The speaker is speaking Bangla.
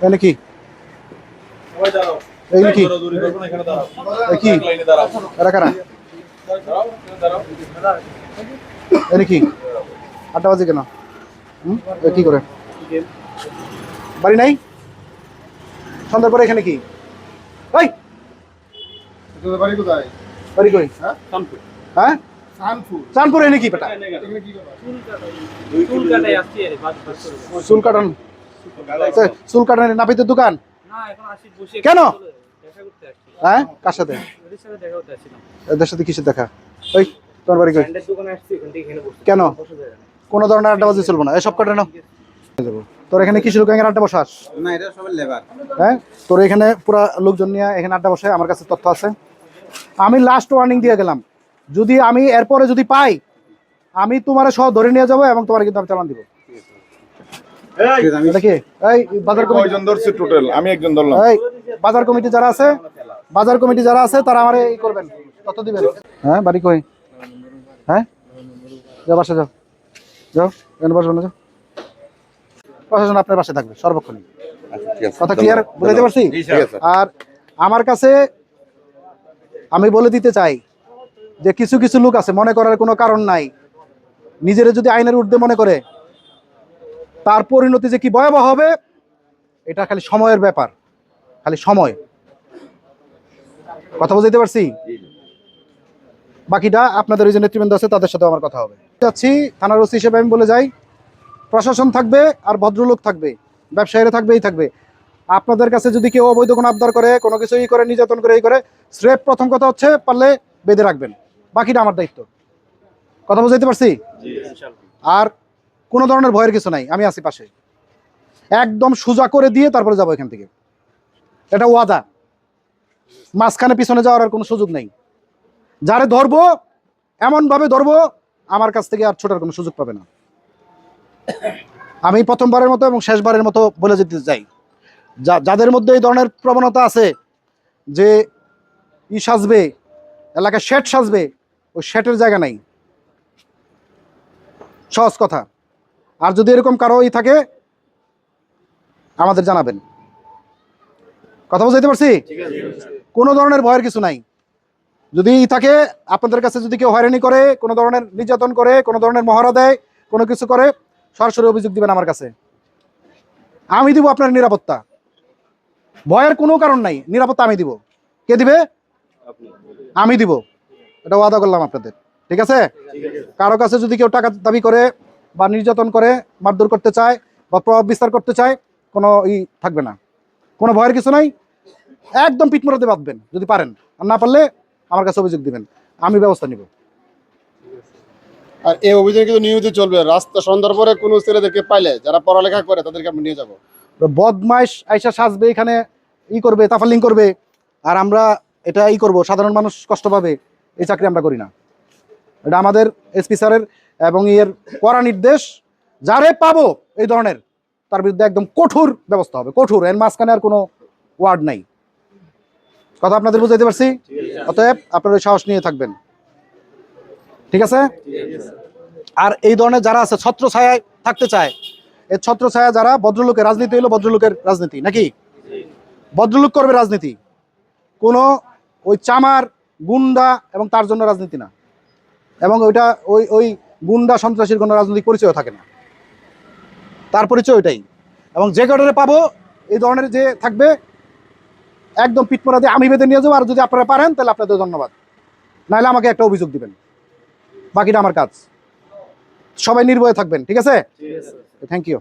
এখানে কি? এই কি? কি? এরা কারা এনে কি? আটটা বাজে কেন? হুম? কি করে? বাড়ি নাই? সন্ধ্যার পরে এখানে কি? ওই তোদের বাড়ি কোথায়? বাড়ি কই? হ্যাঁ? হ্যাঁ? বেটা। চুল কাটন? চুল কাটানোর নাপিতের দোকান? না এখন আসি বসে কেন? হ্যাঁ? কার সাথে? এদের সাথে কিসের দেখা? ওই তোমার বাড়ি কই? ব্র্যান্ডের দোকানে আসছি এখান থেকে এখানে বসে কেন? বসে কোনো ধরনের আড্ডা বাজি চলবো না। এসব কাটে নাও। তোর এখানে কিসের গ্যাংয়ের আড্ডা বসাস? না এটা সবাই লেবার। হ্যাঁ? তোর এখানে পুরা লোকজন নিয়ে এখানে আড্ডা বসে আমার কাছে তথ্য আছে। আমি লাস্ট ওয়ার্নিং দিয়ে গেলাম। যদি আমি এরপরে যদি পাই আমি তোমার সহ ধরে নিয়ে যাব এবং তোমার কিন্তু আমি চালান দিব এটা কি এই বাজার কমিটি কয়জন ধরছে টোটাল আমি একজন ধরলাম। বাজার কমিটি যারা আছে বাজার কমিটি যারা আছে তারা আমার এই করবেন। তথ্য দিবেন। হ্যাঁ বাড়ি কই? হ্যাঁ? যাও বাসা যাও। যাও এখানে বসবো যাও। প্রশাসন আপনার বাসায় থাকবে সর্বক্ষণই। কথা ক্লিয়ার বলে দিতে পারছি? আর আমার কাছে আমি বলে দিতে চাই যে কিছু কিছু লোক আছে মনে করার কোনো কারণ নাই। নিজেরা যদি আইনের ঊর্ধ্বে মনে করে তার পরিণতি যে কি ভয়াবহ হবে এটা খালি সময়ের ব্যাপার খালি সময়। কথা বুঝতে পারছি? বাকিটা আপনাদের ওই যে নেতৃবৃন্দ আছে তাদের সাথে আমার কথা হবে। যাচ্ছি থানার ওসি হিসেবে আমি বলে যাই প্রশাসন থাকবে আর ভদ্রলোক থাকবে ব্যবসায়ীরা থাকবেই থাকবে। আপনাদের কাছে যদি কেউ অবৈধ কোনো আবদার করে কোনো কিছু ই করে নির্যাতন করে এই করে স্রেফ প্রথম কথা হচ্ছে পারলে বেঁধে রাখবেন। বাকিটা আমার দায়িত্ব। কথা বুঝাইতে পারছি? আর কোনো ধরনের ভয়ের কিছু নাই, আমি আছি পাশে। একদম সোজা করে দিয়ে তারপরে যাব এখান থেকে। এটা ওয়াদা। মাঝখানে পিছনে যাওয়ার আর কোনো সুযোগ নেই। যারে ধরবো, এমনভাবে ধরবো, আমার কাছ থেকে আর ছোটার কোনো সুযোগ পাবে না। আমি প্রথমবারের মতো এবং শেষবারের মতো বলে যেতে চাই। যা, যাদের মধ্যে এই ধরনের প্রবণতা আছে, যে ই সাজবে এলাকায় শেট সাজবে, ওই শেটের জায়গা নাই। সহজ কথা। আর যদি এরকম কারও ই থাকে, আমাদের জানাবেন। কথা বুঝাইতে পারছি? কোনো ধরনের ভয়ের কিছু নাই। যদি ই থাকে, আপনাদের কাছে যদি কেউ হয়রানি করে, কোনো ধরনের নির্যাতন করে, কোনো ধরনের মহড়া দেয়, কোনো কিছু করে, সরাসরি অভিযোগ দিবেন আমার কাছে। আমি দিব আপনার নিরাপত্তা। ভয়ের কোনো কারণ নাই। নিরাপত্তা আমি দিব। কে দিবে? আমি দিব। এটা ওয়াদা করলাম আপনাদের। ঠিক আছে? কারও কাছে যদি কেউ টাকা দাবি করে বা নির্যাতন করে মারধর করতে চায় বা প্রভাব বিস্তার করতে চায় কোনো ই থাকবে না। কোনো ভয়ের কিছু নাই। একদম পিটমোড়াতে বাঁধবেন যদি পারেন। আর না পারলে আমার কাছে অভিযোগ দিবেন। আমি ব্যবস্থা নিব। আর এই অভিযান কিন্তু নিয়মিত চলবে। রাস্তা সন্ধ্যার পরে কোনো ছেলেদেরকে পাইলে যারা পড়ালেখা করে তাদেরকে আমি নিয়ে যাব। বদমাইশ আইসা সাজবে এখানে ই করবে তাফালিং করবে। আর আমরা এটা ই করব সাধারণ মানুষ কষ্ট পাবে এই চাকরি আমরা করি না। এটা আমাদের এসপি স্যারের এবং এর কড়া নির্দেশ যারে পাবো এই ধরনের, তার বিরুদ্ধে একদম কঠোর ব্যবস্থা হবে, কঠোর, এর মাঝখানে আর কোনো ওয়ার্ড নাই। কথা আপনাদের বুঝাইতে পারছি? অতএব আপনারা সাহস নিয়ে থাকবেন। ঠিক আছে? আর এই ধরনের যারা আছে ছত্র ছায়ায় থাকতে চায়, এই ছত্র ছায়া যারা, ভদ্রলোকের রাজনীতি হলো ভদ্রলোকের রাজনীতি, নাকি? ভদ্রলোক করবে রাজনীতি। কোনো ওই চামার, গুন্ডা এবং তার জন্য রাজনীতি না। এবং ওইটা ওই ওই গুন্ডা সন্ত্রাসীর কোনো রাজনৈতিক পরিচয় থাকে না। তার পরিচয় ওইটাই। এবং যে কারণে পাবো এই ধরনের যে থাকবে একদম পিটমোড়া দিয়ে আমি বেঁধে নিয়ে যাব। আর যদি আপনারা পারেন তাহলে আপনাদের ধন্যবাদ। নাহলে আমাকে একটা অভিযোগ দিবেন। বাকিটা আমার কাজ। সবাই নির্ভয়ে থাকবেন ঠিক আছে? Thank you